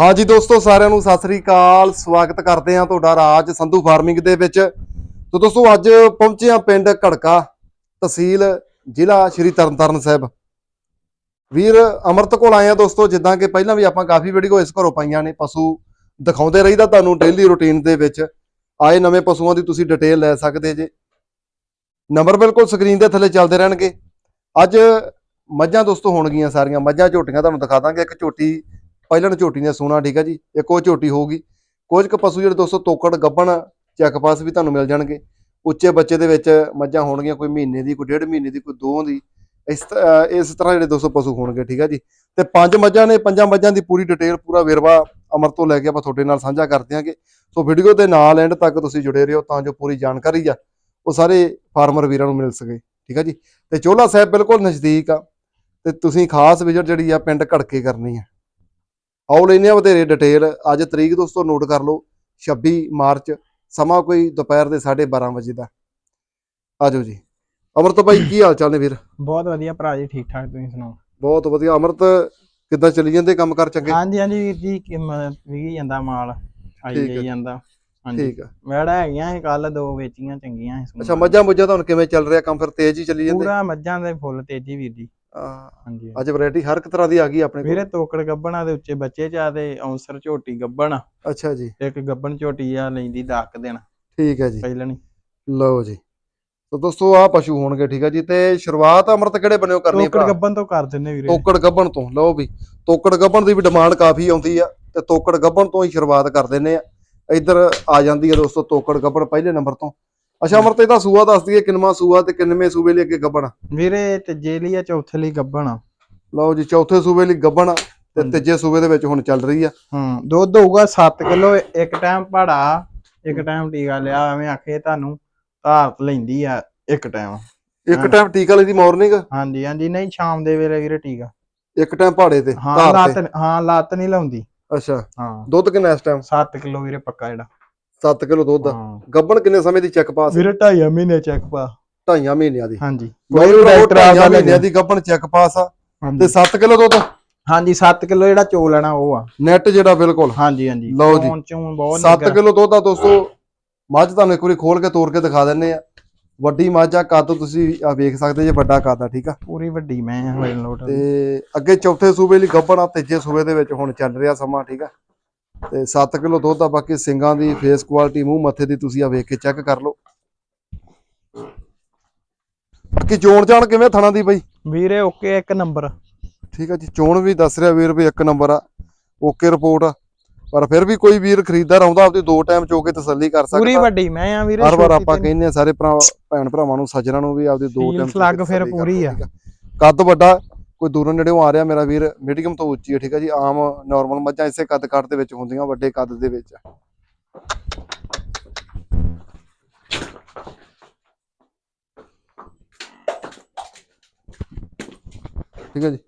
ਹਾਂਜੀ ਦੋਸਤੋ, ਸਾਰਿਆਂ ਨੂੰ ਸਤਿ ਸ੍ਰੀ ਅਕਾਲ। ਸਵਾਗਤ ਕਰਦੇ ਹਾਂ ਤੁਹਾਡਾ ਰਾਜ ਸੰਧੂ ਫਾਰਮਿੰਗ ਦੇ ਵਿੱਚ। ਤੋ ਦੋਸਤੋ, ਅੱਜ ਪਹੁੰਚੇ ਹਾਂ ਪਿੰਡ ਘੜਕਾ ਤਹਿਸੀਲ, ਜ਼ਿਲ੍ਹਾ ਸ਼੍ਰੀ ਤਰਨਤਾਰਨ ਸਾਹਿਬ। ਵੀਰ, ਅਮਰਤ ਕੋਲ ਆਏ ਆ ਦੋਸਤੋ, ਜਿੱਦਾਂ ਕਿ ਪਹਿਲਾਂ ਵੀ ਆਪਾਂ ਕਾਫੀ ਵੀਡੀਓ ਇਸ ਘਰੋਂ ਪਾਈਆਂ ਨੇ, ਪਸ਼ੂ ਦਿਖਾਉਂਦੇ ਰਹੀਦਾ ਤੁਹਾਨੂੰ ਡੇਲੀ ਰੁਟੀਨ ਦੇ ਵਿੱਚ। ਆਏ ਨਵੇਂ ਪਸ਼ੂਆਂ ਦੀ ਤੁਸੀਂ ਡਿਟੇਲ ਲੈ ਸਕਦੇ ਜੇ। ਨੰਬਰ ਬਿਲਕੁਲ ਸਕਰੀਨ ਦੇ ਥੱਲੇ ਚੱਲਦੇ ਰਹਿਣਗੇ। ਅੱਜ ਮੱਝਾਂ ਦੋਸਤੋ ਹੋਣਗੀਆਂ ਸਾਰੀਆਂ। ਮੱਝਾਂ, ਝੋਟੀਆਂ ਤੁਹਾਨੂੰ ਦਿਖਾ ਦਾਂਗੇ। ਇੱਕ ਝੋਟੀ ਪਹਿਲਣ ਝੋਟੀ ਨੇ ਸੋਨਾ ਠੀਕ ਹੈ ਜੀ? ਇੱਕ ਉਹ ਝੋਟੀ ਹੋਊਗੀ। ਕੁਝ ਕੁ ਪਸ਼ੂ ਜਿਹੜੇ ਦੋਸਤੋ ਤੋਕੜ ਗੱਬਣ ਚੈੱਕ ਪਾਸ ਵੀ ਤੁਹਾਨੂੰ ਮਿਲ ਜਾਣਗੇ। ਉੱਚੇ ਬੱਚੇ ਦੇ ਵਿੱਚ ਮੱਝਾਂ ਹੋਣਗੀਆਂ ਕੋਈ ਮਹੀਨੇ ਦੀ, ਕੋਈ ਡੇਢ ਮਹੀਨੇ ਦੀ, ਕੋਈ ਦੋ ਦੀ। ਇਸ ਇਸ ਤਰ੍ਹਾਂ ਜਿਹੜੇ ਦੋਸਤੋ ਪਸ਼ੂ ਹੋਣਗੇ, ਠੀਕ ਹੈ ਜੀ? ਤੇ ਪੰਜ ਮੱਝਾਂ ਨੇ, ਪੰਜਾਂ ਮੱਝਾਂ ਦੀ ਪੂਰੀ ਡਿਟੇਲ, ਪੂਰਾ ਵੇਰਵਾ ਅਮਰ ਤੋਂ ਲੈ ਕੇ ਆਪਾਂ ਤੁਹਾਡੇ ਨਾਲ ਸਾਂਝਾ ਕਰ ਦਿਆਂਗੇ। ਸੋ ਵੀਡੀਓ ਦੇ ਨਾਲ ਐਂਡ ਤੱਕ ਤੁਸੀਂ ਜੁੜੇ ਰਹੋ ਤਾਂ ਜੋ ਪੂਰੀ ਜਾਣਕਾਰੀ ਆ, ਉਹ ਸਾਰੇ ਫਾਰਮਰ ਵੀਰਾਂ ਨੂੰ ਮਿਲ ਸਕੇ, ਠੀਕ ਹੈ ਜੀ? ਤੇ ਚੋਲਾ ਸਾਹਿਬ ਬਿਲਕੁਲ ਨਜ਼ਦੀਕ ਆ, ਤੇ ਤੁਸੀਂ ਖਾਸ ਵਿਜ਼ਿਟ ਜਿਹੜੀ ਆ ਪਿੰਡ ਘੜਕੇ ਕਰਨੀ ਆ। ਆਓ ਲੈਨੇ ਆ ਵਧੇਰੇ ਡਿਟੇਲ ਅੱਜ ਤਰੀਕ ਦੋਸਤੋ ਨੋਟ ਕਰ ਲਓ 26 ਮਾਰਚ ਸਮਾਂ ਕੋਈ ਦੁਪਹਿਰ ਦੇ 12:30 ਵਜੇ ਦਾ। ਆਜੋ ਜੀ। ਅਮਰਤ ਭਾਈ ਕੀ ਹਾਲ ਚਾਲ ਨੇ ਵੀਰ? ਬਹੁਤ ਵਧੀਆ ਭਰਾ ਜੀ ਠੀਕ ਠਾਕ ਤੁਸੀਂ ਸੁਣਾਓ? ਬਹੁਤ ਵਧੀਆ। ਅਮਰਤ ਕਿੱਦਾਂ ਚੱਲੀ ਜਾਂਦੇ ਕੰਮ ਕਰ ਚੰਗੇ? ਹਾਂਜੀ ਹਾਂਜੀ ਵੀਰ ਜੀ ਵਿਕੀ ਜਾਂਦਾ ਮਾਲ ਆਈ ਜਾਈ। ਜਾਂਦਾ। ਹਾਂਜੀ। ਠੀਕ ਆ। ਵੜਾ ਹੈਗੀਆਂ ਇਹ ਕੱਲ ਦੋ ਵੇਚੀਆਂ ਚੰਗੀਆਂ ਸੀ ਅੱਛਾ ਮੱਝਾਂ ਮੁੱਝਾਂ ਤੁਹਾਨੂੰ ਕਿਵੇਂ ਚੱਲ ਰਿਹਾ? ਕੰਮ ਫਿਰ ਤੇਜ਼ ਹੀ ਚੱਲੀ ਜਾਂਦੇ? ਪੂਰਾ ਮੱਝਾਂ ਦੇ ਫੁੱਲ ਤੇਜ਼ੀ ਵੀਰ ਜੀ। ਹਾਂਜੀ ਅੱਜ ਵੈਰਾਈਟੀ ਹਰ ਇੱਕ ਤਰ੍ਹਾਂ ਦੀ ਆ ਗਈ ਆਪਣੇ ਵੀਰੇ ਕੋਲ। ਤੋਕੜ ਗੱਬਣਾ ਦੇ ਉੱਚੇ ਬੱਚੇ ਚਾ ਤੇ ਔਂਸਰ ਝੋਟੀ ਗੱਬਣ ਅੱਛਾ ਜੀ। ਇੱਕ ਗੱਬਣ ਝੋਟੀ ਆ ਲੈਂਦੀ ਦੱਕ ਦੇਣ। ਠੀਕ ਹੈ ਜੀ। ਪਹਿਲਣੀ ਲਓ ਜੀ। ਤਾਂ ਦੋਸਤੋ ਆ ਪਸ਼ੂ ਹੋਣਗੇ ਠੀਕ ਹੈ ਜੀ। ਤੇ ਸ਼ੁਰੂਆਤ ਅਮਰਤ ਕਿਹੜੇ ਬਣਿਓ ਕਰਨੀ ਤੋਕੜ ਗੱਬਣ ਤੋਂ ਕਰ ਦਿੰਨੇ ਵੀਰੇ। ਤੋਕੜ ਗੱਬਣ ਤੋਂ ਲਓ ਵੀ। ਤੋਕੜ ਗੱਬਣ ਦੀ ਵੀ ਡਿਮਾਂਡ ਕਾਫੀ ਆਉਂਦੀ ਆ ਤੇ ਤੋਕੜ ਗੱਬਣ ਤੋਂ ਹੀ ਸ਼ੁਰੂਆਤ ਕਰ ਦਿੰਨੇ ਆ। ਇੱਧਰ ਆ ਜਾਂਦੀ ਆ ਦੋਸਤੋ ਤੋਕੜ ਗੱਬਣ ਪਹਿਲੇ ਨੰਬਰ ਤੋਂ। ਅੱਛਾ ਅਮਰਤ ਇਹਦਾ ਸੂਆ ਦੱਸ ਦਈਏ ਕਿੰਨਵਾਂ ਸੂਆ ਤੇ ਕਿੰਨਵੇਂ ਸੂਬੇ ਲਈ ਅੱਗੇ ਗੱਬਣ? ਵੀਰੇ ਤੀਜੇ ਲਈ ਆ ਚੌਥੇ ਲਈ ਗੱਬਣ ਲਓ ਜੀ ਚੌਥੇ ਸੂਬੇ ਲਈ ਗੱਬਣ ਤੇ। ਤੀਜੇ ਸੂਬੇ ਦੇ ਵਿੱਚ ਹੁਣ ਚੱਲ ਰਹੀ ਆ। ਹੂੰ ਦੁੱਧ ਹੋਊਗਾ 7 ਕਿਲੋ ਇੱਕ ਟਾਈਮ ਭਾੜਾ ਇੱਕ ਟਾਈਮ ਟੀਕਾ ਲਿਆ ਐਵੇਂ ਆਖੇ ਤੁਹਾਨੂੰ ਧਾਰਤ ਲੈਂਦੀ ਆ ਇੱਕ ਟਾਈਮ ਇੱਕ। ਟਾਈਮ ਟੀਕਾ ਲਈ ਦੀ ਮਾਰਨਿੰਗ ਹਾਂਜੀ ਹਾਂਜੀ ਨਹੀਂ ਸ਼ਾਮ ਦੇ ਵੇਲੇ ਵੀਰੇ ਟੀਕਾ। ਇੱਕ ਟਾਈਮ ਪਹਾੜੇ ਤੇ ਹਾਂ ਲੱਤ ਹਾਂ ਲੱਤ ਨਹੀਂ ਲਾਉਂਦੀ। ਅੱਛਾ ਹਾਂ। ਦੁੱਧ ਕਿੰਨਾ ਇਸ ਟਾਈਮ 7 ਕਿਲੋ ਵੀਰੇ ਪੱਕਾ ਜਿਹੜਾ। 7 ਕਿਲੋ ਦੁੱਧ। ਹਾਂ। ਗੱਬਣ ਕਿੰਨੇ ਸਮੇਂ ਦੀ ਚੈੱਕ ਪਾਸ ਵੀਰੇ 2.5 ਮਹੀਨੇ ਚੈੱਕ ਪਾ। ਢਾਈਆਂ ਮਹੀਨਿਆਂ ਦੀ। ਹਾਂਜੀ। ਕੋਈ ਡਾਕਟਰ ਆ ਮਹੀਨਿਆਂ ਦੀ ਗੱਬਣ ਚੈੱਕ ਪਾਸ ਆ ਤੇ ਹਾਂਜੀ 7 ਕਿਲੋ ਦੁੱਧ? ਹਾਂਜੀ 7 ਕਿਲੋ ਜਿਹੜਾ ਚੋ ਲੈਣਾ ਉਹ ਆ। ਨੈਟ ਜਿਹੜਾ ਬਿਲਕੁਲ। ਹਾਂਜੀ ਹਾਂਜੀ। ਲਓ ਜੀ। ਚੋਣ ਚੋਣ ਬਹੁਤ 7 ਨਿੱਘਾ। ਕਿਲੋ ਦੁੱਧ ਆ ਦੋਸਤੋ। ਮੱਝ ਤੁਹਾਨੂੰ ਇੱਕ ਵਾਰੀ ਖੋਲ ਕੇ ਤੋੜ ਕੇ ਦਿਖਾ ਦਿੰਨੇ ਆ। ਵੱਡੀ ਮੱਝ ਆ ਕੱਦ ਤੁਸੀਂ ਆ ਵੇਖ ਸਕਦੇ ਜੇ ਵੱਡਾ ਕੱਦ ਆ ਠੀਕ ਆ? ਪੂਰੀ ਵੱਡੀ ਮੈਂ ਵੇਲ ਲੋਟ ਤੇ ਅੱਗੇ ਚੌਥੇ ਸੂਬੇ ਲਈ ਗੱਬਣ ਆ ਤੀਜੇ ਸੂਬੇ ਦੇ ਵਿੱਚ ਹੁਣ ਚੱਲ ਰਿਹਾ ਸਮਾਂ ਠੀਕ ਆ? ਤੇ 7 ਕਿਲੋ ਦੁੱਧ ਆ ਬਾਕੀ ਸਿੰਗਾਂ ਦੀ ਫੇਸ ਕੁਆਲਿਟੀ ਮੂੰਹ ਮੱਥੇ ਦੀ ਤੁਸੀਂ ਆ ਵੇਖ ਕੇ ਚੈੱਕ ਕਰ ਲਓ। ਬਾਕੀ ਚੋਣ ਜਾਣ ਕਿਵੇਂ ਥਣਾ ਦੀ ਬਈ? ਵੀਰੇ ਓਕੇ ਇੱਕ ਨੰਬਰ। ਠੀਕ ਆ ਜੀ ਚੋਣ ਵੀ ਦੱਸ ਰਿਹਾ ਵੀਰ ਵੀ ਇੱਕ ਨੰਬਰ ਆ। ਓਕੇ ਰਿਪੋਰਟ ਆ। ਪਰ ਫਿਰ ਵੀ ਕੋਈ ਵੀਰ ਖਰੀਦਦਾਰ ਆਉਂਦਾ ਆਪਦੀ ਦੋ ਟਾਈਮ ਚੋ ਕੇ ਤਸੱਲੀ ਕਰ ਪੂਰੀ ਸਕਦਾ ਵੱਡੀ ਮੈਂ ਆ ਵੀਰੇ ਹਰ ਵਾਰ ਆਪਾਂ ਕਹਿੰਦੇ ਆ ਸਾਰੇ ਭਰਾ ਭੈਣ ਭਰਾਵਾਂ ਨੂੰ ਸੱਜਣਾ ਨੂੰ ਵੀ ਆਪਦੀ ਦੋ ਟਾਈਮ ਸਲੱਗ ਫਿਰ ਪੂਰੀ ਆ। ਕੱਦ ਵੱਡਾ ਕੋਈ ਦੂਰੋਂ ਨੇੜੇੋਂ ਆ ਰਿਹਾ ਮੇਰਾ ਵੀਰ ਮੀਡੀਅਮ ਤੋਂ ਉੱਚੀ ਹੈ ਠੀਕ ਹੈ ਜੀ ਆਮ ਨਾਰਮਲ ਮੱਝਾਂ ਇਸੇ ਕੱਦ ਕੱਦ ਦੇ ਵਿੱਚ ਹੁੰਦੀਆਂ ਵੱਡੇ ਕੱਦ ਦੇ ਵਿੱਚ। ਠੀਕ ਹੈ ਜੀ।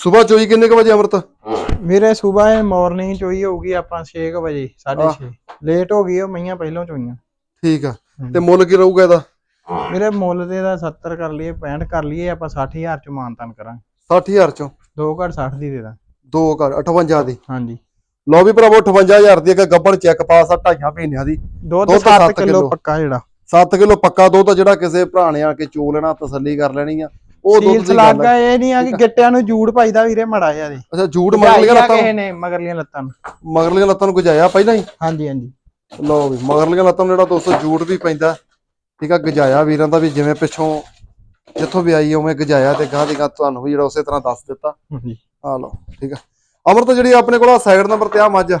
ਸਵੇਰ ਚੋਈ ਕਿੰਨੇ ਕੁ ਵਜੇ ਅਮਰਤ? ਵੀਰੇ ਸਵੇਰ ਮਾਰਨਿੰਗ ਚੋਈ ਹੋਊਗੀ ਆਪਾਂ 6 ਵਜੇ 6:30 ਲੇਟ ਹੋ ਗਈ ਉਹ ਮਈਆਂ ਪਹਿਲਾਂ ਚੋਈਆਂ। ਠੀਕ ਆ। ਤੇ ਮੁੱਲ ਕੀ ਰਹੂਗਾ ਇਹਦਾ? ਵੀਰੇ ਮੁੱਲ ਦੇ ਦਾ 70 ਕਰ ਲਈਏ 65 ਕਰ ਲਈਏ ਆਪਾਂ 60000 ਚ ਮਾਨਤਨ ਕਰਾਂਗੇ। 60000 ਚੋਂ? ਦੋ ਘੜ 60 ਦੀ ਦੇ ਦਾਂ ਦੋ ਕਰ 58 ਦੀ? ਹਾਂਜੀ। ਲਓ ਵੀ ਭਰਾਵੋ 58000 ਦੀ ਇੱਕ ਗੱਬੜ ਚੈੱਕ ਪਾਸ ਆ ਢਾਈਆਂ ਮਹੀਨਿਆਂ ਦੀ ਦੁੱਧ ਦੁੱਧ 7 ਸੱਤ ਕਿਲੋ। ਪੱਕਾ ਜਿਹੜਾ। 7 ਕਿਲੋ ਪੱਕਾ ਦੁੱਧ ਜਿਹੜਾ ਕਿਸੇ ਭਰਾ ਨੇ ਆ ਕੇ ਚੋ ਲੈਣਾ ਤਸੱਲੀ ਕਰ ਲੈਣੀ ਆ। ਉਹ ਦੁੱਧ ਦੀ ਗੱਲ ਆ। ਇਹ ਨਹੀਂ ਆ ਕਿ ਗਿੱਟਿਆਂ ਨੂੰ ਜੂੜ ਪਾਈਦਾ ਵੀਰੇ ਮੜਾ ਜਿਹਾ ਦੇ ਅੱਛਾ ਝੂੜ ਮਗਰਲੀਆਂ ਲੱਤਾਂ ਕਿਸੇ ਨੇ ਮਗਰਲੀਆਂ ਲੱਤਾਂ ਨੂੰ। ਮਗਰਲੀਆਂ ਲੱਤਾਂ ਨੂੰ ਗਜਾਇਆ ਪਹਿਲਾਂ ਹੀ? ਹਾਂਜੀ ਹਾਂਜੀ। ਲਓ ਵੀ ਮਗਰਲੀਆਂ ਲੱਤਾਂ ਨੂੰ ਜਿਹੜਾ ਦੋਸਤੋ ਝੂੜ ਵੀ ਪੈਂਦਾ ਠੀਕ ਆ ਗਜਾਇਆ ਵੀਰਾਂ ਦਾ ਵੀ ਜਿਵੇਂ ਪਿੱਛੋਂ ਜਿੱਥੋਂ ਵੀ ਆਈ ਉਵੇਂ ਗਜਾਇਆ ਤੇ ਗਾਂ ਦੀ ਗਾਂ ਤੁਹਾਨੂੰ ਵੀ ਜਿਹੜਾ ਉਸੇ ਤਰ੍ਹਾਂ ਦੱਸ ਦਿੱਤਾ। ਹਾਂਜੀ। ਆ ਲਓ ਠੀਕ ਆ। ਅਮਰਤ ਜਿਹੜੀ ਆਪਣੇ ਕੋਲ ਆ ਸਾਈਡ ਨੰਬਰ ਤੇ ਆ ਮੱਝ।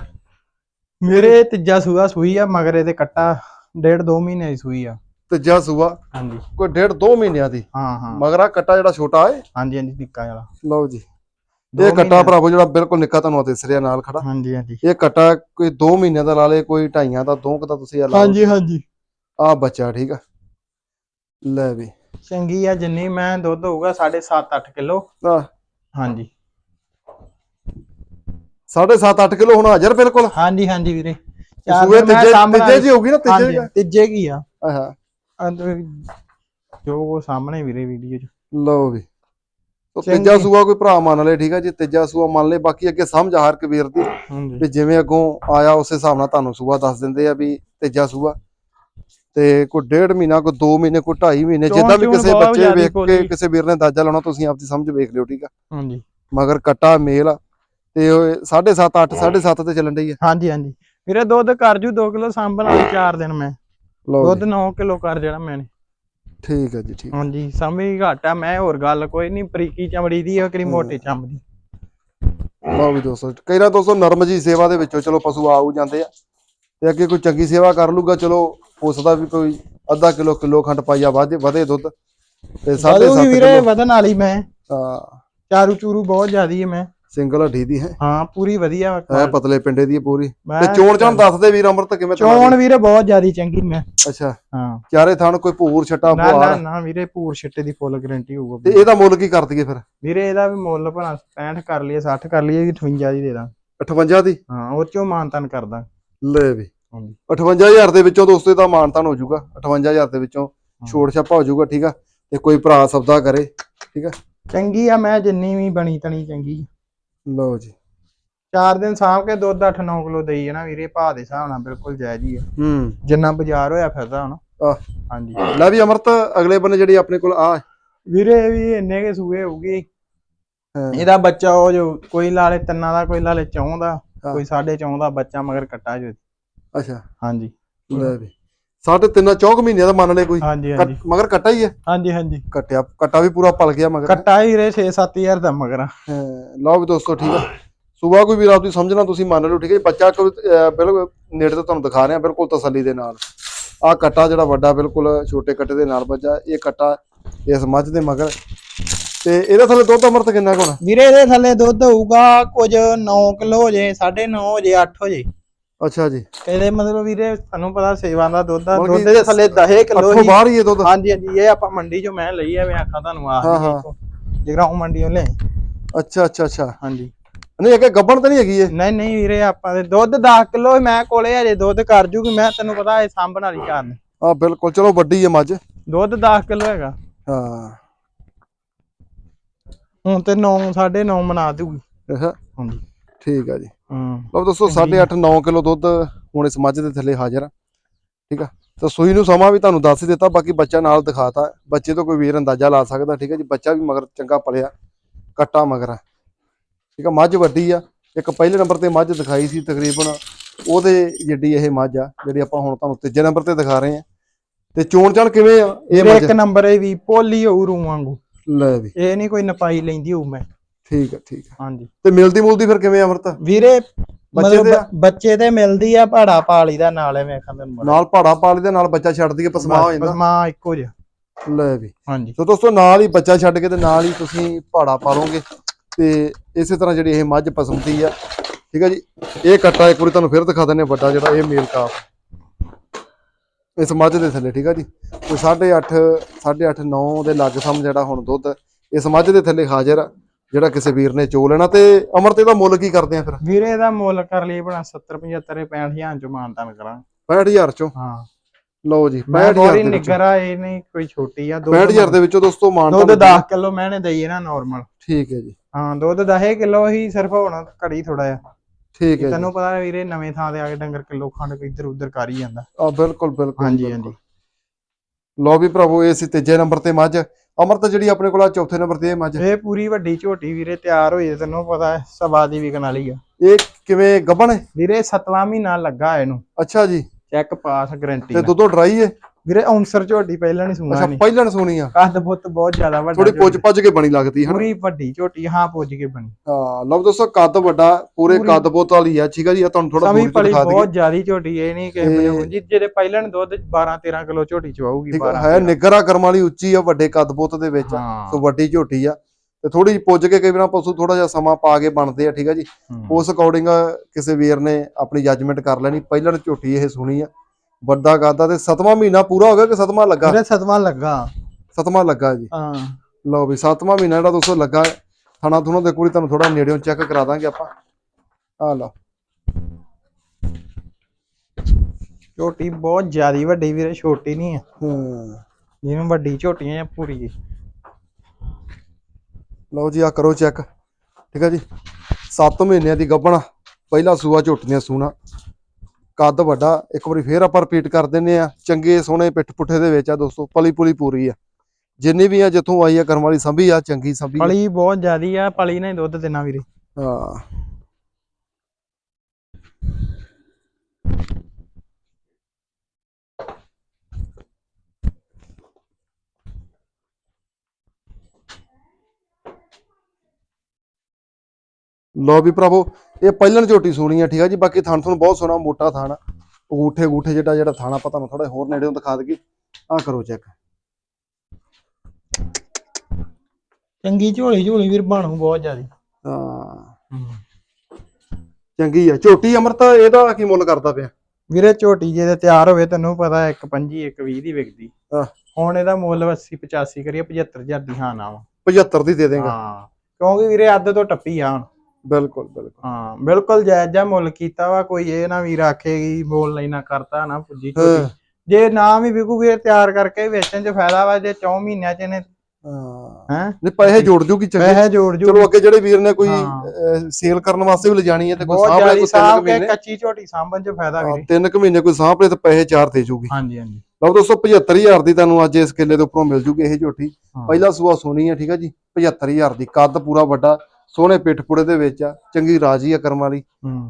ਮੇਰੇ ਤੀਜਾ ਸੂਆ ਸੂਈ ਆ ਮਗਰ ਇਹਦੇ ਕੱਟਾ ਡੇਢ ਦੋ ਮਹੀਨੇ ਦੀ ਸੂਈ ਆ। ਤੀਜਾ ਸੂਆ? ਹਾਂਜੀ। ਕੋਈ ਡੇਢ ਦੋ ਮਹੀਨਿਆਂ ਦੀ? ਹਾਂ ਹਾਂ। ਮਗਰ ਆ ਕੱਟਾ ਜਿਹੜਾ ਛੋਟਾ ਏ? ਹਾਂਜੀ ਹਾਂਜੀ ਨਿੱਕਾ ਵਾਲਾ ਲਓ ਜੀ। ਇਹ ਕੱਟਾ ਭਰਾਵੋ ਜਿਹੜਾ ਬਿਲਕੁਲ ਨਿੱਕਾ ਤੁਹਾਨੂੰ ਦਿਸ ਰਿਹਾ ਨਾਲ ਖੜਾ। ਹਾਂਜੀ ਹਾਂਜੀ। ਇਹ ਕੱਟਾ ਕੋਈ 2 ਮਹੀਨਿਆਂ ਦਾ ਲਾ ਲੇ ਕੋਈ ਢਾਈਆਂ ਦਾ ਦੋ ਕੁ ਦਾ ਤੁਸੀਂ ਆ ਲਾ ਹਾਂਜੀ ਹਾਂਜੀ। ਆ ਬੱਚਾ ਠੀਕ ਆ। ਲੈ ਵੀ। ਚੰਗੀ ਆ ਜਿੰਨੀ ਮੈਂ ਦੁੱਧ ਹੋਊਗਾ 7.5 8 ਕਿਲੋ। ਆ ਹਾਂਜੀ। 7.5 8 ਕਿਲੋ ਹੁਣ ਹਾਜ਼ਰ ਬਿਲਕੁਲ। ਹਾਂਜੀ ਹਾਂਜੀ ਵੀਰੇ। ਸੂਏ ਤੀਜੇ ਤੀਜੇ ਜੀ ਹੋਗੀ ਨਾ ਤੀਜੇ ਤੀਜੇ ਕੀ ਆ। ਆਹਾ ਜੋ ਉਹ ਸਾਹਮਣੇ ਵੀਰੇ ਵੀਡੀਓ ਚ। ਲਓ ਵੀ। ਤੋ ਤੀਜਾ। ਸੂਆ ਕੋਈ ਭਰਾ ਮੰਨ ਲੇ ਠੀਕ ਆ ਜੀ? ਤੀਜਾ ਸੂਆ ਮੰਨ ਲੇ ਬਾਕੀ ਅੱਗੇ ਸਮਝ ਆ ਹਰ ਕਬੀਰ ਦੀ ਵੀ ਜਿਵੇਂ ਅੱਗੋਂ ਆਇਆ ਉਸ ਹਿਸਾਬ ਨਾਲ ਤੁਹਾਨੂੰ ਸੂਆ ਦੱਸ ਦਿੰਦੇ ਆ ਵੀ ਤੀਜਾ ਸੂਆ। ਤੇ ਕੋਈ ਡੇਢ ਮਹੀਨਾ ਕੋਈ 2 ਮਹੀਨੇ ਕੋਈ 2.5 ਮਹੀਨੇ ਜਿੱਦਾਂ ਵੀ ਕਿਸੇ ਬੱਚੇ ਵੇਖ ਕੇ। ਕਿਸੇ ਵੀਰ ਨੇ ਅੰਦਾਜ਼ਾ ਲਾਉਣਾ ਤੁਸੀਂ ਆਪਦੀ ਸਮਝ ਵੇਖ ਲਿਓ ਠੀਕ ਆ? ਹਾਂਜੀ। ਮਗਰ ਕੱਟਾ ਮੇਲ ਆ ਤੇ 7.5 8 7.5 ਤੇ ਚੱਲਣ ਡਈ ਆ। ਹਾਂਜੀ ਹਾਂਜੀ। ਵੀਰੇ ਦੁੱਧ ਕਰ ਜੂ 2 ਕਿਲੋ ਸਾਂਭਣ ਵਾਲੀ 4 ਦਿਨ ਮੈਂ। ਦੁੱਧ ਜੀ। 9 ਕਿਲੋ ਕਰ ਜਿਹੜਾ ਮੈਨੇ ਠੀਕ ਆ ਜੀ ਠੀਕ ਹਾਂਜੀ ਸਮਝ ਘਾਟਾ ਮੈਂ ਹੋਰ ਗੱਲ ਕੋਈ ਨਹੀਂ ਬਰੀਕੀ ਚਮੜੀ ਦੀ ਹੈ। ਕਿਹੜੀ ਮੋਟੀ ਚਮੜੀ। ਲਓ ਵੀ ਦੋਸਤੋ ਕਈ ਨਾ ਦੋਸਤੋ ਨਰਮ ਜੀ ਸੇਵਾ ਦੇ ਵਿੱਚੋਂ ਚਲੋ ਪਸ਼ੂ ਆਉ ਜਾਂਦੇ ਆ। ਤੇ ਅੱਗੇ ਕੋਈ ਚੰਗੀ ਸੇਵਾ ਕਰ ਲੂਗਾ ਚਲੋ ਹੋ ਸਕਦਾ ਵੀ ਕੋਈ ਅੱਧਾ ਕਿਲੋ ਕਿਲੋ ਖੰਡ ਪਾਈਆ ਵਧੇ ਵਧੇ ਦੁੱਧ। ਤੇ ਸਾਢੇ ਵਧੂਗੀ ਸੱਤ ਵੀਰੇ ਕਿਲੋ। ਵਧਣ ਵਾਲੀ ਮੈਂ। ਹਾਂ। ਚਾਰੂ ਚੂਰੂ ਬਹੁਤ ਜ਼ਿਆਦੀ ਹੈ ਮੈਂ। ਸਿੰਗਲ ਹੱਡੀ ਦੀ ਹੈ। ਹਾਂ ਪੂਰੀ ਵਧੀਆ ਹੈ ਪਤਲੇ ਪਿੰਡੇ ਦੀ ਹੈ ਪੂਰੀ। ਤੇ ਚੋਣ ਚਾਣ ਦੱਸ ਦੇ ਵੀਰ ਅਮਰਤ ਕਿਵੇਂ ਚੋਣ? ਵੀਰੇ ਬਹੁਤ ਜ਼ਿਆਦੀ ਚੰਗੀ ਮੈਂ। ਅੱਛਾ। ਹਾਂ। ਚਾਰੇ ਥਣ ਕੋਈ ਭੂਰ ਛਟਾ ਨਾ ਨਾ ਪੁਆਰ ਨਾ ਵੀਰੇ ਪੂਰ ਛਿੱਟੇ ਦੀ ਫੁੱਲ ਗਾਰੰਟੀ ਤੇ ਹੋਊਗਾ ਇਹਦਾ ਮੁੱਲ ਕੀ ਕਰ ਦਈਏ ਫਿਰ? ਵੀਰੇ ਇਹਦਾ ਵੀ ਮੁੱਲ ਭਣਾ 65 ਕਰ ਲਈਏ 60 ਕਰ ਲਈਏ 58 ਦੀ ਦੇ ਦਾਂ। 58 ਦੀ? ਹਾਂ ਉਹ ਚੋਂ ਮਾਨਤਨ ਕਰਦਾ। ਲੈ ਵੀ। ਹਾਂਜੀ। 58000 ਦੇ ਵਿੱਚੋਂ ਦੋਸਤੋ ਇਹਦਾ ਮਾਨਤਾਨ ਹੋ ਜਾਊਗਾ। 58000 ਦੇ ਵਿੱਚੋਂ ਛੋੜ ਛਾਪਾ ਹੋ ਜਾਊਗਾ ਠੀਕ ਆ? ਤੇ ਕੋਈ ਭਰਾ ਸੌਦਾ ਕਰੇ ਠੀਕ ਆ? ਚੰਗੀ ਆ ਮੈਂ ਜਿੰਨੀ ਵੀ ਬਣੀ ਤਣੀ ਚੰਗੀ ਲਓ ਜੀ। ਚਾਰ ਦਿਨ ਸਾਂਭ ਕੇ ਦੁੱਧ 8-9 ਕਿਲੋ ਦੇਈ ਜਾਣਾ ਵੀਰੇ ਭਾਅ ਦੇ ਹਿਸਾਬ ਨਾਲ ਬਿਲਕੁਲ ਜਾਇਜ਼ ਹੀ ਆ। ਹੂੰ। ਜਿੰਨਾ ਬਾਜ਼ਾਰ ਹੋਇਆ ਫਿਰਦਾ ਹੁਣ। ਆਹ। ਹਾਂਜੀ। ਲੈ ਵੀ ਅਮਰਤ ਅਗਲੇ ਬੰਨੇ ਜਿਹੜੀ ਆਪਣੇ ਕੋਲ ਆ। ਵੀਰੇ ਇਹ ਵੀ ਇੰਨੇ ਕੇ ਸੂਏ ਹੋਊਗੀ। ਇਹਦਾ ਬੱਚਾ ਉਹ ਜੋ ਕੋਈ ਲਾਲੇ ਤਿੰਨਾਂ ਦਾ ਕੋਈ ਲਾਲੇ ਚੌਂ ਦਾ। ਕੋਈ ਸਾਢੇ ਚੌਂ ਦਾ ਬੱਚਾ ਮਗਰ ਕੱਟਾ ਜੋ ਅੱਛਾ। ਹਾਂਜੀ। ਲੈ ਵੀ। ਸਾਢੇ ਤਿੰਨ ਚੌਕ ਮਹੀਨਿਆਂ ਦਾ ਮੰਨ ਲੈ ਕੋਈ। ਹਾਂਜੀ ਹਾਂਜੀ। ਮਗਰ ਕੱਟਾ ਹੀ ਹੈ। ਹਾਂਜੀ ਹਾਂਜੀ। ਕੱਟਿਆ ਕੱਟਾ ਵੀ ਪੂਰਾ ਪਲ ਗਿਆ ਮਗਰ। ਕੱਟਾ ਹੀ ਰੇ 6-7000 ਦਾ ਮਗਰ। ਹਾਂ, ਲਓ ਵੀ ਦੋਸਤੋ ਠੀਕ ਆ। ਸੁਬਾ ਕੋਈ ਵੀਰ ਆਪਦੀ ਸਮਝਣਾ ਤੁਸੀਂ ਮੰਨ ਲਓ ਠੀਕ ਹੈ। ਬੱਚਾ ਬਿਲਕੁਲ ਨੇੜੇ ਤੋਂ ਤੁਹਾਨੂੰ ਦਿਖਾ ਰਿਹਾ ਬਿਲਕੁਲ ਤਸੱਲੀ ਦੇ ਨਾਲ। ਆ ਕੱਟਾ ਜਿਹੜਾ ਵੱਡਾ ਬਿਲਕੁਲ ਛੋਟੇ ਕੱਟੇ ਦੇ ਨਾਲ ਬੱਚਾ ਇਹ ਕੱਟਾ ਇਸ ਮੱਝ ਦੇ ਮਗਰ। ਤੇ ਇਹਦੇ ਥੱਲੇ ਦੁੱਧ ਅਮਰਤ ਕਿੰਨਾ ਕੁ ਹੋਣਾ? ਵੀਰੇ ਇਹਦੇ ਥੱਲੇ ਦੁੱਧ ਹੋਊਗਾ ਕੁਝ 9 ਕਿਲੋ ਹੋ ਜੇ 9.5 ਹੋ ਜੇ 8 ਹੋ ਜੇ। ਅੱਛਾ ਜੀ। ਇਹਦੇ ਮਤਲਬ ਵੀਰੇ ਤੁਹਾਨੂੰ ਪਤਾ ਸੇਵਾ ਦਾ ਦੁੱਧ ਆ ਦੁੱਧ ਦੇ ਥੱਲੇ 10 ਕਿਲੋ ਹੀ। ਬਾਹਰ ਹੀ ਇਹ ਦੁੱਧ। ਹਾਂਜੀ ਹਾਂਜੀ ਇਹ ਆਪਾਂ ਮੰਡੀ ਚੋਂ ਮੈਂ ਲਈ ਐ ਮੈਂ ਆਖਾਂ ਤੁਹਾਨੂੰ ਆ। ਜਗਰਾਉਂ ਮੰਡੀੋਂ ਲੈ ਅੱਛਾ ਅੱਛਾ ਅੱਛਾ। ਹਾਂਜੀ। ਨਹੀਂ ਅੱਗੇ ਗੱਬਣ ਤਾਂ ਨਹੀਂ ਹੈਗੀ ਇਹ? ਨਹੀਂ ਨਹੀਂ ਵੀਰੇ ਆਪਾਂ ਦੇ ਦੁੱਧ 10 ਕਿਲੋ ਮੈਂ ਕੋਲੇ ਹਜੇ ਦੁੱਧ ਕਰ ਜੂਗੀ ਮੈਂ ਤੈਨੂੰ ਪਤਾ ਇਹ ਸਾਂਭਣ ਵਾਲੀ ਕਾਰਨ ਆ ਬਿਲਕੁਲ ਚਲੋ ਵੱਡੀ ਹੈ ਮੱਝ। ਦੁੱਧ 10 ਕਿਲੋ ਹੈਗਾ। ਹਾਂ। ਹੁਣ ਤੇ 9 9.5 ਬਣਾ ਦੂਗੀ ਹਾਂਜੀ। ਠੀਕ ਆ ਜੀ। ਹੂੰ। ਲਓ ਦੋਸਤੋ 8.5 9 ਕਿਲੋ ਦੁੱਧ ਹੁਣ ਇਸ ਮੱਝ ਦੇ ਥੱਲੇ ਹਾਜ਼ਰ ਆ। ਠੀਕ ਆ? ਤਾਂ ਸੂਈ ਨੂੰ ਸਮਾਂ ਵੀ ਤੁਹਾਨੂੰ ਦੱਸ ਹੀ ਦਿੱਤਾ ਬਾਕੀ ਬੱਚਾ ਨਾਲ ਦਿਖਾਤਾ। ਬੱਚੇ ਤੋਂ ਕੋਈ ਵੀਰ ਅੰਦਾਜ਼ਾ ਲਾ ਸਕਦਾ ਠੀਕ ਹੈ ਜੀ? ਬੱਚਾ ਵੀ ਮਗਰ ਚੰਗਾ ਪਲਿਆ ਕੱਟਾ ਮਗਰ ਆ। ਠੀਕ ਆ? ਮੱਝ ਵੱਡੀ ਆ। ਇੱਕ ਪਹਿਲੇ ਨੰਬਰ ਤੇ ਮੱਝ ਦਿਖਾਈ ਸੀ ਤਕਰੀਬਨ। ਉਹਦੇ ਜਿੱਡੀ ਇਹ ਮੱਝ ਆ ਜਿਹੜੀ ਆਪਾਂ ਹੁਣ ਤੁਹਾਨੂੰ ਤੀਜੇ ਨੰਬਰ ਤੇ ਦਿਖਾ ਰਹੇ ਆ। ਤੇ ਚੋਣ ਚਾਣ ਕਿਵੇਂ ਆ? ਇਹ ਇਹ ਮੱਝ ਇੱਕ ਨੰਬਰ ਇਹ ਵੀ ਪੋਲੀ ਹੋਊ ਰੂ ਵਾਂਗੂ। ਲੈ ਵੀ। ਇਹ ਨਹੀਂ ਕੋਈ ਨਪਾਈ ਲੈਂਦੀ ਹੋਊ ਮੈਂ। ਠੀਕ ਆ ਠੀਕ ਆ। ਹਾਂਜੀ। ਤੇ ਮਿਲਦੀ ਮੁਲਦੀ ਫਿਰ ਕਿਵੇਂ ਅਮਰਤ? ਵੀਰੇ ਬੱਚੇ ਮਤਲਬ ਤੇ ਮਿਲਦੀ ਆ ਭਾੜਾ ਪਾਲੀ ਦਾ ਨਾਲ ਐਵੇਂ ਆਖਾਂ ਤੈਨੂੰ ਨਾਲ ਪਹਾੜਾ ਪਾਲੀ ਦੇ ਨਾਲ ਬੱਚਾ ਛੱਡ ਦਈਏ ਪਸਮਾ ਹੋ ਜਾਂਦਾ। ਮਾਂ ਇੱਕੋ ਜਿਹਾ। ਲੈ ਵੀ। ਹਾਂਜੀ। ਸੋ ਦੋਸਤੋ ਨਾਲ ਹੀ ਬੱਚਾ ਛੱਡ ਕੇ ਤੇ ਨਾਲ ਹੀ ਤੁਸੀਂ ਪਹਾੜਾ ਪਾ ਲਓਗੇ। ਤੇ ਇਸੇ ਤਰ੍ਹਾਂ ਜਿਹੜੀ ਇਹ ਮੱਝ ਪਸੰਦੀ ਆ ਠੀਕ ਆ ਜੀ? ਇਹ ਕੱਟਾ ਇੱਕ ਵਾਰੀ ਤੁਹਾਨੂੰ ਫਿਰ ਦਿਖਾ ਹਾਂ ਵੱਡਾ ਜਿਹੜਾ ਇਹ ਮੇਲ ਕਾਫ। ਇਸ ਮੱਝ ਦੇ ਥੱਲੇ ਠੀਕ ਆ ਜੀ? ਕੋਈ 8.5 8.5 9 ਦੇ ਲੱਗ ਸਮ ਜਿਹੜਾ ਹੁਣ ਦੁੱਧ ਇਸ ਮੱਝ ਦੇ ਥੱਲੇ ਹਾਜ਼ਰ ਆ ਜਿਹੜਾ ਕਿਸੇ ਵੀਰ ਨੇ ਚੋ ਲੈਣਾ ਤੇ ਅਮਰਤੇ ਦਾ ਮੁੱਲ ਕੀ ਕਰਦੇ ਆ ਫਿਰ? ਵੀਰੇ ਦਾ ਮੁੱਲ ਕਰ ਲਈ ਬਣਾ 70 75 65 ਹਜ਼ਾਰ ਚ ਮਾਨਤਾਨ ਕਰਾਂ। 65000 ਚੋਂ? ਹਾਂ। ਲਓ ਜੀ ਮੈਂ 65000 ਬੋਰੀ ਦੇ ਵਿੱਚੋਂ। ਨਿਗਰ ਇਹ ਨਹੀਂ ਕੋਈ ਛੋਟੀ ਆ 65000 ਦੇ ਵਿੱਚੋਂ ਦੋਸਤੋ ਮਾਨ ਦੁੱਧ 10 ਕਿਲੋ ਮੈਨੇ ਦਈਏ ਨਾ ਨਾਰਮਲ ਠੀਕ ਹੈ ਜੀ। ਹਾਂ ਦੁੱਧ 10 ਕਿਲੋ ਹੀ ਸਿਰਫ ਹੁਣ ਘੜੀ ਥੋੜਾ ਆ ਠੀਕ ਹੈ ਤੈਨੂੰ ਪਤਾ ਵੀਰੇ ਨਵੇਂ ਥਾਂ ਤੇ ਆ ਕੇ ਡੰਗਰ ਕਿਲੋ ਖੰਡ ਇੱਧਰ ਉੱਧਰ ਕਰ ਹੀ ਜਾਂਦਾ। ਆ ਬਿਲਕੁਲ ਬਿਲਕੁਲ। ਹਾਂਜੀ। ਹਾਂਜੀ। ਲਓ ਵੀ ਭਰਾਵੋ ਇਹ ਸੀ ਤੀਜੇ ਨੰਬਰ ਤੇ ਮੱਝ। ਅਮਰਤ ਜਿਹੜੀ ਆਪਣੇ ਕੋਲ ਆ ਚੌਥੇ ਨੰਬਰ ਤੇ ਇਹ ਮੱਝ। ਇਹ ਪੂਰੀ ਵੱਡੀ ਝੋਟੀ ਵੀਰੇ ਤਿਆਰ ਹੋਈ ਹੈ, ਤੈਨੂੰ ਪਤਾ ਹੈ ਸਵਾ ਦੀ ਵਿਕਣ ਵਾਲੀ ਆ। ਇਹ ਕਿਵੇਂ ਗੱਬਣ ਹੈ? ਵੀਰੇ 7ਵਾਂ ਮਹੀਨਾ ਲੱਗਾ ਇਹਨੂੰ। ਅੱਛਾ ਜੀ। ਚੈੱਕ ਪਾਸ ਗਾਰੰਟੀ ਤੇ ਦੁੱਧੋਂ ਡਰਾਈ ਹੈ? ਵੀਰੇ ਔਂਸਰ ਝੋਟੀ ਪਹਿਲਾਂ ਨਹੀਂ ਸੁਣਾ ਅੱਛਾ ਨਹੀਂ ਪਹਿਲਾਂ ਸੁਣੀ ਆ। ਕੱਦ ਬੁੱਤ ਬਹੁਤ ਜ਼ਿਆਦਾ ਵੱਡਾ ਥੋੜੀ ਪੁੱਜ। ਭੱਜ ਕੇ ਬਣੀ ਲੱਗਦੀ ਹੈ ਪੂਰੀ ਵੱਡੀ ਝੋਟੀ ਹਾਂ ਪੁੱਜ ਕੇ ਬਣੀ। ਹਾਂ ਲਓ ਦੋਸਤੋ ਕੱਦ ਵੱਡਾ ਪੂਰੇ ਕੱਦ ਬੋਤ ਵਾਲੀ ਆ ਠੀਕ ਆ ਜੀ? ਆ ਤੁਹਾਨੂੰ ਥੋੜਾ ਦੂਰ ਦਿਖਾ ਦਈਏ। ਬਹੁਤ ਜ਼ਿਆਦੀ ਝੋਟੀ ਇਹ ਨਹੀਂ ਕਿ ਜੀ ਜਿਹੜੇ ਪਹਿਲਾਂ ਦੁੱਧ 12 13 ਕਿਲੋ ਝੋਟੀ ਚਵਾਉਗੀ ਠੀਕ ਆ ਹੈ ਨਿਗਰਾ ਕਰਮ ਵਾਲੀ ਉੱਚੀ ਆ ਵੱਡੇ ਕੱਦ ਬੋਤ ਦੇ ਵਿੱਚ। ਸੋ ਵੱਡੀ ਝੋਟੀ ਆ। ਤੇ ਥੋੜੀ ਜਿਹੀ ਪੁੱਜ ਕੇ ਕਈ ਵਾਰ ਪਸ਼ੂ ਥੋੜਾ ਜਿਹਾ ਸਮਾਂ ਪਾ ਕੇ ਬਣਦੇ ਆ ਠੀਕ ਆ ਜੀ। ਉਸ ਅਕੋਰਡਿੰਗ ਕਿਸੇ ਵੀਰ ਨੇ ਆਪਣੀ ਜੱਜਮੈਂਟ ਕਰ ਲੈਣੀ। ਪਹਿਲਾਂ ਝੋਟੀ ਇਹ ਸੁਣੀ ਆ। ਵੱਡਾ ਕਾਦਾ ਤੇ ਸਤਵਾਂ ਮਹੀਨਾ ਪੂਰਾ ਹੋ ਗਿਆ ਕਿ ਸਤਵਾਂ ਲੱਗਾ? ਵੀਰੇ ਸਤਵਾਂ ਲੱਗਾ। ਸਤਵਾਂ ਲੱਗਾ ਜੀ। ਹਾਂ। ਲਓ ਵੀ ਸਤਵਾਂ ਮਹੀਨਾ ਜਿਹੜਾ ਦੋਸਤੋ ਲੱਗਾ। ਥਣਾ ਥੁਣਾ ਦੇ ਕੋਲ ਤੁਹਾਨੂੰ ਥੋੜਾ ਨੇੜਿਓਂ ਚੈੱਕ ਕਰਾ ਦਾਂਗੇ ਆਪਾਂ। ਆ ਲਓ। ਝੋਟੀ ਬਹੁਤ ਜ਼ਿਆਦੀ ਵੱਡੀ ਵੀਰੇ ਛੋਟੀ ਨਹੀਂ ਆ। ਹੂੰ। ਜਿਵੇਂ ਵੱਡੀ ਝੋਟੀਆਂ ਆ ਪੂਰੀ ਲਓ ਜੀ ਆ ਕਰੋ ਚੈੱਕ ਠੀਕ ਹੈ ਜੀ। 7 ਮਹੀਨਿਆਂ ਦੀ ਗੱਭਣ। ਪਹਿਲਾ ਸੂਆ ਝੋਟੀਆਂ ਸੂਣਾ। ਕੱਦ ਵੱਡਾ ਇੱਕ ਵਾਰੀ ਫੇਰ ਆਪਾਂ ਰਿਪੀਟ ਕਰ ਦਿੰਨੇ ਆ। ਚੰਗੇ ਸੋਹਣੇ ਪਿੱਠ ਪੁੱਠੇ ਦੇ ਵਿੱਚ ਆ ਦੋਸਤੋ ਪਲੀ ਪੁਲੀ ਪੂਰੀ ਆ। ਜਿੰਨੀ ਵੀ ਆ ਜਿੱਥੋਂ ਆਈ ਆ ਕਰਮ ਵਾਲੀ ਸੰਭੀ ਆ ਚੰਗੀ ਸੰਭੀ। ਪਲੀ ਬਹੁਤ ਜ਼ਿਆਦੀ ਆ ਪਲੀ ਨੇ ਦੁੱਧ ਦੇਣਾ ਵੀਰੇ। ਹਾਂ। ਲੋ ਵੀ ਭਰਾਵੋ ਇਹ ਪਹਿਲਣ ਝੋਟੀ ਸੋਹਣੀ ਆ ਠੀਕ ਆ ਜੀ। ਬਾਕੀ ਥਣ ਤੁਹਾਨੂੰ ਬਹੁਤ ਸੋਹਣਾ ਮੋਟਾ ਥਣ ਆ। ਅੰਗੂਠੇ ਗੂਠੇ ਜਿਹੜਾ ਜਿਹੜਾ ਥਣ ਆਪਾਂ ਤੁਹਾਨੂੰ ਥੋੜਾ ਹੋਰ ਨੇੜੇੋਂ ਦਿਖਾ ਦਈਏ। ਆ ਕਰੋ ਚੈੱਕ ਚੰਗੀ ਝੋਲੀ ਝੋਲੀ ਵੀਰ ਬਣੂ ਬਹੁਤ ਜ਼ਿਆਦੀ। ਹਾਂ। ਚੰਗੀ ਆ। ਝੋਟੀ ਅਮਰਤ ਇਹਦਾ ਕੀ ਮੁੱਲ ਕਰਦਾ ਪਿਆ? ਵੀਰੇ ਝੋਟੀ ਜੇ ਤੇ ਤਿਆਰ ਹੋਵੇ ਤੈਨੂੰ ਪਤਾ ਇੱਕ 25 ਇੱਕ 20 ਦੀ ਵਿਕਦੀ। ਹਾਂ। ਹੁਣ ਇਹਦਾ ਮੁੱਲ 80 85 ਕਰੀਏ 75000 ਦੀ ਹਾਂ ਨਾ ਵਾ 75 ਦੀ ਦੇ ਦੇਗਾ। ਹਾਂ। ਕਿਉਂਕਿ ਵੀਰੇ ਅੱਧ ਤੋਂ ਟੱਪੀ ਆ ਹੁਣ। ਬਿਲਕੁਲ ਬਿਲਕੁਲ। ਹਾਂ ਬਿਲਕੁਲ ਜਾਇਜ਼ ਜਿਹਾ ਮੁੱਲ ਕੀਤਾ ਵਾ ਕੋਈ ਇਹ ਨਾ ਵੀਰ ਆਖੇਗੀ ਬੋਲ ਲੈਣਾ ਕਰਤਾ ਨਾ ਪੁੱਜੀ ਹਾਂ। ਜੇ ਨਾ ਵੀ ਵਿਕੂ ਵੀਰੇ ਤਿਆਰ ਕਰਕੇ ਵੇਚਣ ਚ ਫਾਇਦਾ ਵਾ ਜੇ 4 ਮਹੀਨਿਆਂ ਚ ਇਹਨੇ ਹਾਂ। ਹੈ? ਨੇ ਪੈਸੇ ਜੋੜ ਜੂਗੀ ਚੰਗੇ। ਪੈਸੇ ਜੋੜ ਜੂ ਚਲੋ ਅੱਗੇ ਜਿਹੜੇ ਵੀਰ ਨੇ ਕੋਈ। ਸੇਲ ਕਰਨ ਵਾਸਤੇ ਵੀ ਲਿਜਾਣੀ ਹੈ ਤੇ ਕੋਈ ਜ਼ਿਆਦੀ ਕੋਈ ਤਿੰਨ ਸਾਹ ਕੁ ਕੱਚੀ ਝੋਟੀ ਸਾਂਭਣ ਚ ਫਾਇਦਾ ਵੀਰੇ। ਤਿੰਨ ਕੁ ਮਹੀਨੇ ਕੋਈ ਲੈ ਤੇ ਪੈਸੇ ਚਾਰ ਦੇ ਜੂਗੀ। ਹਾਂਜੀ ਹਾਂਜੀ। ਲਓ ਦੋਸਤੋ 75000 ਦੀ ਤੁਹਾਨੂੰ ਅੱਜ ਇਸ ਕਿੱਲੇ ਦੇ ਉੱਪਰੋਂ ਮਿਲ ਜੂਗੀ ਇਹ ਝੋਟੀ। ਪਹਿਲਾ ਸੂਆ ਸੋਨੀ ਹੈ ਠੀਕ ਹੈ ਜੀ? 75000 ਦੀ ਕੱਦ ਪੂਰਾ ਵੱਡਾ। ਸੋਹਣੇ ਪਿੱਠ ਪੁੜੇ ਦੇ ਵਿੱਚ ਆ ਚੰਗੀ ਰਾਜੀ ਆ ਕਰਮ ਵਾਲੀ।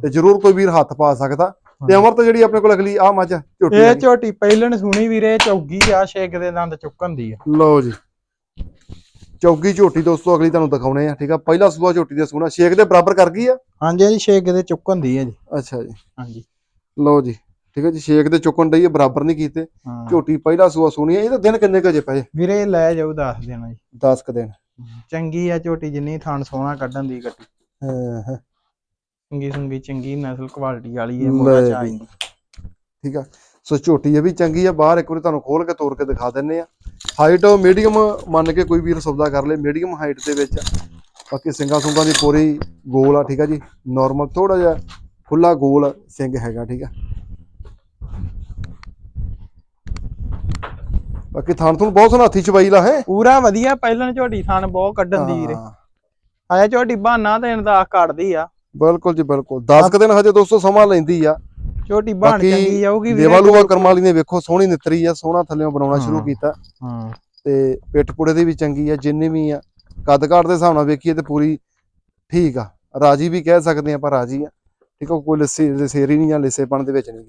ਤੇ ਜ਼ਰੂਰ ਕੋਈ ਵੀਰ ਹੱਥ ਪਾ ਸਕਦਾ। ਤੇ। ਅਮਰ ਤਾਂ ਜਿਹੜੀ ਆਪਣੇ ਕੋਲ ਅਗਲੀ ਆ ਮੱਝ ਝੋਟੀ ਇਹ। ਝੋਟੀ ਪਹਿਲਣ ਸੁਣੀ ਵੀਰੇ ਚੌਗੀ ਆ ਛੇਕ ਦੇ ਦੰਦ ਚੁੱਕਣ ਦੀ ਆ। ਲਓ ਜੀ। ਚੌਗੀ ਝੋਟੀ ਦੋਸਤੋ ਅਗਲੀ ਤੁਹਾਨੂੰ ਦਿਖਾਉਣੇ ਆ ਠੀਕ ਆ? ਪਹਿਲਾ ਸੂਆ ਝੋਟੀ ਦੇ ਸੂਣਾ ਛੇਕ ਦੇ ਬਰਾਬਰ ਕਰ ਗਈ ਆ? ਹਾਂਜੀ ਹਾਂਜੀ ਛੇਕ ਦੇ ਚੁੱਕਣ ਦੀ ਆ ਜੀ। ਅੱਛਾ ਜੀ। ਹਾਂਜੀ। ਲਓ ਜੀ ਠੀਕ ਹੈ ਜੀ ਛੇਕ ਦੇ ਚੁੱਕਣ ਡਈ ਬਰਾਬਰ ਨਹੀਂ ਕੀਤੇ। ਝੋਟੀ ਪਹਿਲਾ ਸੂਆ ਸੋਣੀ ਆ ਇਹਦਾ ਦਿਨ ਕਿੰਨੇ ਕੁ ਜੇ ਪਏ? ਵੀਰੇ ਲੈ ਜਾਊ ਦੱਸ ਦੇਣਾ ਜੀ। 10 ਕ ਦਿਨ। ਚੰਗੀ ਆ ਝੋਟੀ ਜਿੰਨੀ ਥਣ ਸੋਹਣਾ ਕੱਢਣ ਦੀ ਹਾਂ ਹਾਂ। ਚੰਗੀ ਸੁੰਗੀ ਚੰਗੀ ਨਸਲ ਕੁਆਲਿਟੀ ਵਾਲੀ ਹੈ ਮੋੜਾ ਵੀ। ਚਾਹੀਦੀ। ਠੀਕ ਆ। ਸੋ ਝੋਟੀ ਇਹ ਵੀ ਚੰਗੀ ਆ ਬਾਹਰ ਇੱਕ ਵਾਰੀ ਤੁਹਾਨੂੰ ਖੋਲ ਕੇ ਤੋੜ ਕੇ ਦਿਖਾ ਦਿੰਨੇ ਆ। ਹਾਈਟ ਮੀਡੀਅਮ ਮੰਨ ਕੇ ਕੋਈ ਵੀਰ ਸੌਦਾ ਕਰ ਲੇ ਮੀਡੀਅਮ ਹਾਈਟ ਦੇ ਵਿੱਚ। ਬਾਕੀ ਸਿੰਗਾ ਸੁੰਗਾ ਦੀ ਪੂਰੀ ਗੋਲ ਆ ਠੀਕ ਆ ਜੀ। ਨਾਰਮਲ ਥੋੜਾ ਜਿਹਾ ਖੁੱਲਾ ਗੋਲ ਸਿੰਘ ਹੈਗਾ ਠੀਕ ਆ। ਬਾਕੀ ਥਣ ਤੁਹਾਨੂੰ ਬਹੁਤ ਸੋਹਣਾ ਹੱਥੀ ਚਵਾਈ ਲਾ ਹੈ? ਪੂਰਾ ਵਧੀਆ ਪਹਿਲਣ ਝੋਟੀ ਥਣ ਬਹੁਤ ਕੱਢਣ ਦੀ ਵੀਰੇ। ਆਇਆ ਝੋਟੀ ਬਹਾਨਾ ਦੇਣ ਦਾ ਕੱਢਦੀ ਆ। ਬਿਲਕੁਲ ਜੀ ਬਿਲਕੁਲ। 10 ਕ ਦਿਨ ਹਜੇ ਦੋਸਤੋ ਸਮਾਂ ਲੈਂਦੀ ਆ। ਝੋਟੀ ਬਣ ਚੰਗੀ ਜਾਊਗੀ ਵੀਰੇ। ਲੇਵਾ ਲੂਆ ਕਰਮ ਵਾਲੀ ਨੇ ਵੇਖੋ ਸੋਹਣੀ ਨਿਤਰੀ ਆ ਸੋਹਣਾ ਥੱਲੇੋਂ ਬਣਾਉਣਾ ਸ਼ੁਰੂ। ਕੀਤਾ। ਹਾਂ। ਤੇ ਪਿੱਠ ਪੁੜੇ ਦੀ ਵੀ ਚੰਗੀ ਆ ਜਿੰਨੀ ਵੀ ਆ। ਕੱਦ ਕਾਠ ਦੇ ਹਿਸਾਬ ਨਾਲ ਵੇਖੀਏ ਤੇ ਪੂਰੀ ਠੀਕ ਆ। ਰਾਜੀ ਵੀ ਕਹਿ ਸਕਦੇ ਆ ਪਰ ਰਾਜੀ ਆ। ਠੀਕ ਆ ਕੋਈ ਲੱਸੀ ਲਸੇਰੀ ਨਹੀਂ ਜਾਂ ਲਿੱਸੇਪਣ ਦੇ ਵਿੱਚ ਨਹੀਂ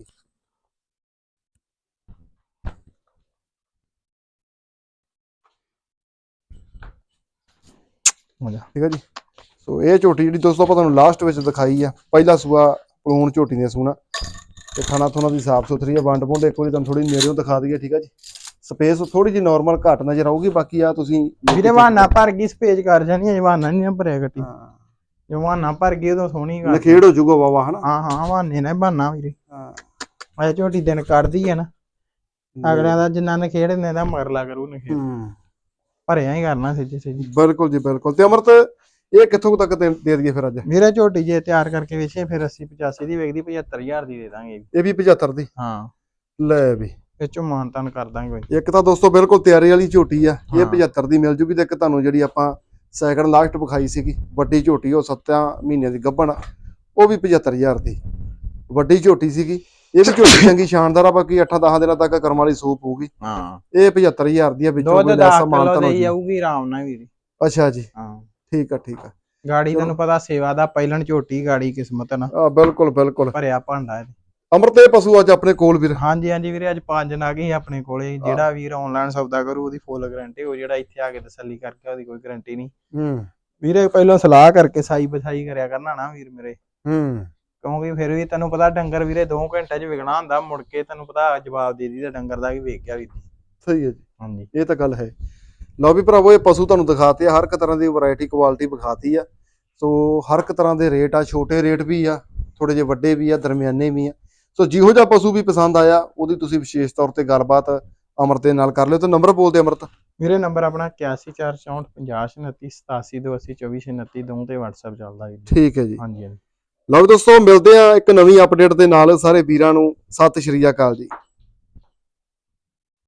ਹੋ ਜਾ। ਠੀਕ ਆ ਜੀ? ਸੋ ਇਹ ਝੋਟੀ ਜਿਹੜੀ ਦੋਸਤੋ ਆਪਾਂ ਤੁਹਾਨੂੰ ਲਾਸਟ ਵਿੱਚ ਦਿਖਾਈ ਆ ਪਹਿਲਾ ਸੂਆ ਪਲੂਣ ਝੋਟੀ ਨੇ ਸੂਣਾ। ਤੇ ਖਾਣਾ ਥੋਣਾ ਦੀ ਸਾਫ਼ ਸੁਥਰੀ ਆ ਵੰਡ ਵੁੰਡ ਇੱਕ ਵਾਰੀ ਤੁਹਾਨੂੰ ਥੋੜੀ ਨੇੜਿਓਂ ਦਿਖਾ ਦਈਏ ਠੀਕ ਆ ਜੀ? ਸਪੇਸ ਥੋੜੀ ਜੀ ਨਾਰਮਲ ਘੱਟ ਨਜ਼ਰ ਆਊਗੀ ਬਾਕੀ ਆ ਤੁਸੀਂ ਵੀਰੇ ਵਾਨਾ ਭਰ ਗਈ ਸਪੇਜ ਕਰ ਜਾਣੀ ਜਵਾਨਾ ਨਹੀਂ ਭਰਿਆ ਗੱਟੀ ਹਾਂ। ਜਵਾਨਾ ਭਰ ਗਈ ਉਦੋਂ ਸੋਹਣੀ ਕਰ ਨਖੇੜ ਹੋ ਜਾਊਗਾ ਵਾਵਾ ਹਨਾ? ਹਾਂ ਹਾਂ ਵਾਨੇ ਨੇ ਬਹਾਨਾ ਵੀਰੇ। ਹਾਂ। ਆਇਆ ਝੋਟੀ ਦਿਨ ਕੱਢਦੀ ਆ ਨਾ ਅਗਲਿਆਂ ਦਾ ਜਿੰਨਾ ਨਖੇੜ ਨੇ ਦਾ ਮਰਲਾ ਕਰੂ ਨਖੇੜ। ਹੂੰ। ਭਰਿਆ ਹੀ ਕਰਨਾ ਸਿੱਧੀ ਸਿੱਧੀ ਬਿਲਕੁਲ ਜੀ ਬਿਲਕੁਲ। ਤੇ ਅਮਰਤ ਇਹ ਕਿੱਥੋਂ ਕੁ ਤੱਕ ਦੇ ਦੇ ਦਈਏ ਫਿਰ ਅੱਜ? ਵੀਰੇ ਝੋਟੀ ਜੇ ਤਿਆਰ ਕਰਕੇ ਵੇਚੇ ਫਿਰ 80 85 ਦੀ ਵੇਚਦੀ 75000 ਦੀ ਦੇ ਦਾਂਗੇ ਇਹ ਵੀ 75 ਦੀ? ਹਾਂ। ਲੈ ਵੀ। ਇਹ ਚੋਂ ਮਾਨਤਨ ਕਰ ਦਾਂਗੇ ਕੋਈ। ਇੱਕ ਤਾਂ ਦੋਸਤੋ ਬਿਲਕੁਲ ਤਿਆਰੀ ਵਾਲੀ ਝੋਟੀ ਆ। ਇਹ ਹਾਂ। 75 ਦੀ ਮਿਲ ਜੂਗੀ ਤੇ ਇੱਕ ਤੁਹਾਨੂੰ ਜਿਹੜੀ ਆਪਾਂ ਸੈਕਿੰਡ ਲਾਸਟ ਵਿਖਾਈ ਸੀਗੀ ਵੱਡੀ ਝੋਟੀ ਉਹ 7 ਮਹੀਨਿਆਂ ਦੀ ਗੱਭਣ ਉਹ ਵੀ 75000 ਦੀ। ਵੱਡੀ ਝੋਟੀ ਸੀਗੀ। ਇਹ ਵੀ ਝੋਟੀ ਚੰਗੀ ਸ਼ਾਨਦਾਰ ਆ ਬਾਕੀ 8-10 ਦਿਨਾਂ ਤੱਕ ਕਰਮ ਵਾਲੀ ਸੂਪ ਹੋਊਗੀ। ਹਾਂ। ਇਹ 75000 ਦੀ ਆ ਵਿੱਚੋਂ ਕੋਈ 10 ਲੈਸਾ ਮਾਨਤਾ ਹੋਊਗੀ ਜਾਊਗੀ ਆਰਾਮ ਨਾਲ ਵੀਰੇ। ਅੱਛਾ ਜੀ। ਹਾਂ। ਠੀਕ ਆ ਠੀਕ ਆ। ਗਾੜੀ। ਤੈਨੂੰ ਪਤਾ ਸੇਵਾ ਦਾ ਪਹਿਲਣ ਝੋਟੀ ਗਾੜੀ ਕਿਸਮਤ ਨਾ। ਆ ਬਿਲਕੁਲ ਬਿਲਕੁਲ। ਭਰਿਆ ਭਾਂਡਾ ਇਹਦੇ। ਅਮਰਤ ਪਸ਼ੂ ਅੱਜ ਆਪਣੇ ਕੋਲ ਵੀਰ। ਹਾਂਜੀ ਹਾਂਜੀ ਵੀਰੇ ਅੱਜ ਪੰਜ ਨਗ ਹੀ ਆਪਣੇ ਕੋਲੇ। ਜਿਹੜਾ ਵੀਰ ਆਨਲਾਈਨ ਸੌਦਾ ਕਰੂ ਉਹਦੀ ਫੁੱਲ ਗਾਰੰਟੀ ਹੋ ਜਿਹੜਾ ਇੱਥੇ ਆ ਕੇ ਤਸੱਲੀ ਕਰਕੇ ਉਹਦੀ ਕੋਈ ਗਾਰੰਟੀ ਨਹੀਂ। ਹੂੰ। ਵੀਰੇ ਪਹਿਲਾਂ ਸਲਾਹ ਕਰਕੇ ਸਾਈ ਬਸਾਈ ਕਰਿਆ ਕਰਨਾ ਨਾ ਵੀਰ ਮੇਰੇ। ਹੂੰ। ਕਿਉਂਕਿ ਫਿਰ ਵੀ ਤੈਨੂੰ ਪਤਾ ਡੰਗਰ ਵੀਰੇ 2 ਘੰਟੇ 'ਚ ਵਿਕਣਾ ਹੁੰਦਾ ਮੁੜ ਕੇ ਤੈਨੂੰ ਪਤਾ ਜਵਾਬ ਦੇ ਦੀ ਤੇ ਡੰਗਰ ਦਾ ਵੀ ਵੇਖ ਗਿਆ ਵੀਰ ਸਹੀ ਹੈ ਜੀ। ਹਾਂਜੀ। ਇਹ ਤਾਂ ਗੱਲ ਹੈ। ਲਓ ਵੀ ਭਰਾਵੋ ਇਹ ਪਸ਼ੂ ਤੁਹਾਨੂੰ ਦਿਖਾਤੇ ਆ ਹਰ ਇੱਕ ਤਰ੍ਹਾਂ ਦੀ ਵੈਰਾਈਟੀ ਕੁਆਲਿਟੀ ਵਿਖਾਤੀ ਆ। ਸੋ ਹਰ ਇੱਕ ਤਰ੍ਹਾਂ ਦੇ ਰੇਟ ਆ ਛੋਟੇ ਰੇਟ ਵੀ ਆ ਥੋੜੇ ਜਿਹੇ ਵੱਡੇ ਵੀ ਆ ਦਰਮਿਆਨੇ ਵੀ ਆ। ਸੋ ਜਿਹੋ ਜਿਹਾ ਪਸ਼ੂ ਵੀ ਪਸੰਦ ਆਇਆ ਉਹਦੀ ਤੁਸੀਂ ਵਿਸ਼ੇਸ਼ ਤੌਰ ਤੇ ਗੱਲਬਾਤ ਅਮਰਤ ਦੇ ਨਾਲ ਕਰ ਲਿਓ ਤੇ ਨੰਬਰ ਬੋਲਦੇ ਅਮਰਤ। ਵੀਰੇ ਨੰਬਰ ਆਪਣਾ 81465029872429 ਦੋ ਤੇ WhatsApp ਚੱਲਦਾ ਵੀਰ ਠੀਕ ਹੈ ਜੀ। ਹਾਂਜੀ ਹਾਂਜੀ। ਲਓ ਦੋਸਤੋ, ਮਿਲਦੇ ਆ ਇੱਕ ਨਵੀਂ ਅਪਡੇਟ ਦੇ ਨਾਲ ਸਾਰੇ ਵੀਰਾਂ ਨੂੰ। ਸਤਿ ਸ਼੍ਰੀ ਅਕਾਲ ਜੀ।